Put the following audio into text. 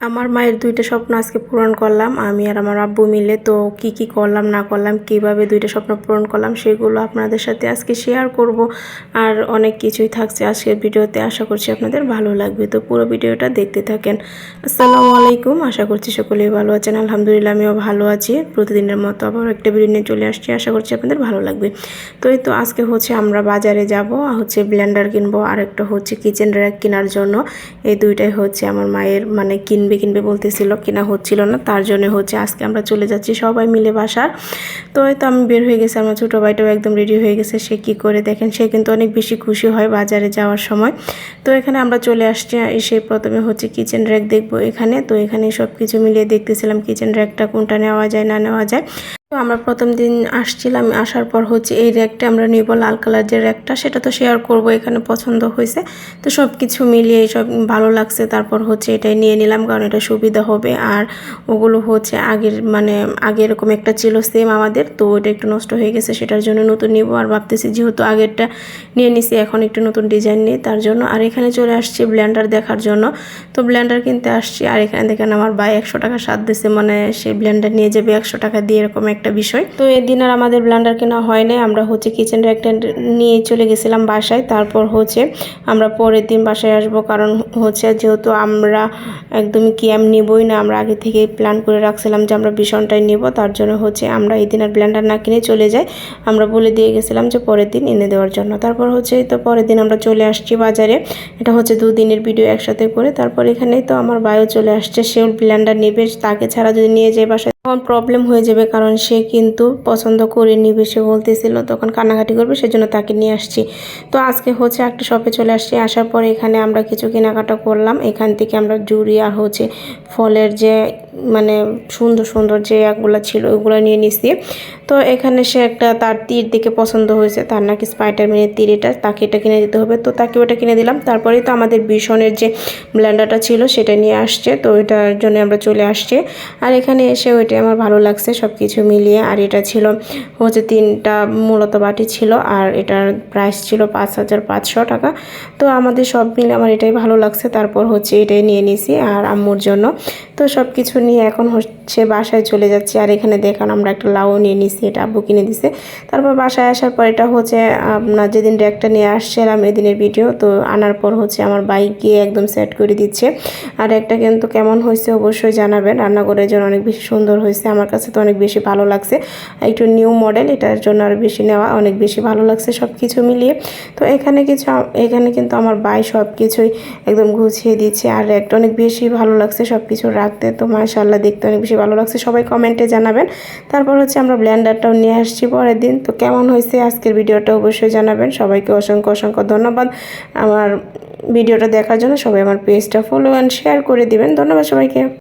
আমার মায়ের দুইটা স্বপ্ন আজকে পূরণ করলাম, আমি আর আমার আব্বু মিলে। তো কি কি করলাম, না করলাম, কীভাবে দুইটা স্বপ্ন পূরণ করলাম, সেগুলো আপনাদের সাথে আজকে শেয়ার করব। আর অনেক কিছুই থাকছে আজকের ভিডিওতে, আশা করছি আপনাদের ভালো লাগবে। তো পুরো ভিডিওটা দেখতে থাকেন। আসসালামু আলাইকুম, আশা করছি সকলেই ভালো আছেন। আলহামদুলিল্লাহ, আমিও ভালো আছি। প্রতিদিনের মতো আবার একটা ভিডিও নিয়ে চলে আসছি, আশা করছি আপনাদের ভালো লাগবে। তো এই তো আজকে হচ্ছে আমরা বাজারে যাব হচ্ছে ব্লেন্ডার কিনবো আর একটা হচ্ছে কিচেন র্যাক কেনার জন্য। এই দুইটাই হচ্ছে আমার মায়ের মানে কিনবে কিনবে বলতেছিল, কিনা হচ্ছিল না, তার জন্য হচ্ছে আজকে আমরা চলে যাচ্ছি সবাই মিলে বাসার। তো হয়তো আমি বের হয়ে গেছি, আমার ছোটো ভাইটাও একদম রেডি হয়ে গেছে, সে কি করে দেখেন, সে কিন্তু অনেক বেশি খুশি হয় বাজারে যাওয়ার সময়। তো এখানে আমরা চলে আসছি, এসে প্রথমে হচ্ছে কিচেন র্যাক দেখব এখানে। তো এখানে সব কিছু মিলিয়ে দেখতেছিলাম কিচেন র্যাকটা কোনটা নেওয়া যায়, না নেওয়া যায়। তো আমরা প্রথম দিন আসছিলাম, আসার পর হচ্ছে এই র্যাকটা আমরা নিব, লাল কালার যে র্যাকটা সেটা তো শেয়ার করব এখানে পছন্দ হয়েছে। তো সব কিছু মিলিয়ে সব ভালো লাগছে, তারপর হচ্ছে এটাই নিয়ে নিলাম কারণ এটা সুবিধা হবে। আর ওগুলো হচ্ছে আগের মানে আগে এরকম একটা ছিল সেম আমাদের, তো ওটা একটু নষ্ট হয়ে গেছে, সেটার জন্য নতুন নিব। আর ভাবতেছি যেহেতু আগেরটা নিয়ে নিছি, এখন একটু নতুন ডিজাইন নিই তার জন্য। আর এখানে চলে আসছি ব্ল্যান্ডার দেখার জন্য। তো ব্ল্যান্ডার কিনতে আসছি, আর এখানে দেখেন আমার ভাই একশো টাকা সাত দিছে মানে সেই ব্ল্যান্ডার নিয়ে যাবে একশো টাকা দিয়ে এরকম একটা বিষয়। তো এদিন আর আমাদের ব্লেন্ডার কেনা হয় নাই। আমরা হচ্ছে কিচেন র্যাকটা নিয়ে চলে গেছিলাম বাসায়। তারপর হচ্ছে আমরা পরের দিন বাসায় আসব। কারণ হচ্ছে যেহেতু আমরা একদমই কি আমি নিবই না, আমরা আগে থেকে প্ল্যান করে রাখছিলাম যে আমরা ভীষণটাই নেব। তার জন্য হচ্ছে আমরা এই দিন আর ব্ল্যান্ডার না কিনে চলে যাই। আমরা বলে দিয়ে গেছিলাম যে পরের দিন এনে দেওয়ার জন্য। তারপর হচ্ছে তো পরের দিন আমরা চলে আসছি বাজারে। এটা হচ্ছে দুদিনের ভিডিও একসাথে করে। তারপর এখানেই তো আমার বায়ু চলে আসছে। সেও ব্ল্যান্ডার নেবে। তাকে ছাড়া যদি নিয়ে যায় বাসায় তখন প্রবলেম হয়ে যাবে কারণ সে কিন্তু পছন্দ করে নিবে সে বলতেছিল, তখন কান্নাকাটি করবে, সেজন্য তাকে নিয়ে আসছি। তো আজকে হচ্ছে একটা শপে চলে আসছি, আসার পরে এখানে আমরা কিছু কেনাকাটা করলাম। এখান থেকে আমরা জুড়ি আর হচ্ছে ফলের যে মানে সুন্দর সুন্দর যে একগুলো ছিল, ওগুলো নিয়ে নিছি। তো এখানে সে একটা তার তীর দেখে পছন্দ হয়েছে। তার নাকি স্পাইডারম্যানের তীর এটা, তাকে এটা কিনে দিতে হবে। তো তাকে ওটা কিনে দিলাম। তারপরেই তো আমাদের ভীষণের যে ব্ল্যান্ডারটা ছিল, সেটা নিয়ে আসছে। তো ওইটার জন্য আমরা চলে আসছি। আর এখানে এসে ওইটাই আমার ভালো লাগছে সব কিছু মিলিয়ে। আর এটা ছিল হচ্ছে তিনটা মূলত বাটি ছিল। আর এটার প্রাইস ছিল পাঁচ হাজার পাঁচশো টাকা। তো আমাদের সব মিলে আমার এটাই ভালো লাগছে। তারপর হচ্ছে এটাই নিয়ে নিছি আর আম্মুর জন্য। তো সব কিছু নিয়ে এখন হচ্ছে বাসায় চলে যাচ্ছি। আর এখানে দেখান আমরা একটা লাউ নিয়ে নিছি, এটা আব্বু কিনে দিছে। তারপর বাসায় আসার পর এটা হচ্ছে আপনার যেদিন র্যাকটা নিয়ে আসছিলাম এদিনের ভিডিও তো আনার পর হচ্ছে আমার বাইক গিয়ে একদম সেট করে দিচ্ছে। আর একটা কিন্তু কেমন হয়েছে অবশ্যই জানাবেন। রান্নাঘরের জন্য অনেক বেশি সুন্দর হয়েছে, আমার কাছে তো অনেক বেশি ভালো লাগছে। একটু নিউ মডেল এটার জন্য আরও বেশি নেওয়া, অনেক বেশি ভালো লাগছে সব কিছু মিলিয়ে। তো এখানে কিছু, এখানে কিন্তু আমার বাই সব কিছুই একদম গুছিয়ে দিচ্ছে। আর একটা অনেক বেশি ভালো লাগছে সব কিছু রাখতে, তো মাশাল্লাহ দেখতে অনেক বেশি ভালো লাগছে। সবাই কমেন্টে জানাবেন। তারপর হচ্ছে আমরা ব্ল্যান্ডারটাও নিয়ে আসছি পরের দিন। তো কেমন হয়েছে আজকের ভিডিওটা অবশ্যই জানাবেন। সবাইকে অসংখ্য অসংখ্য ধন্যবাদ। আমার ভিডিওটা দেখার জন্য সবাই আমার পেজটা ফলো অ্যান্ড শেয়ার করে দিবেন। ধন্যবাদ সবাইকে।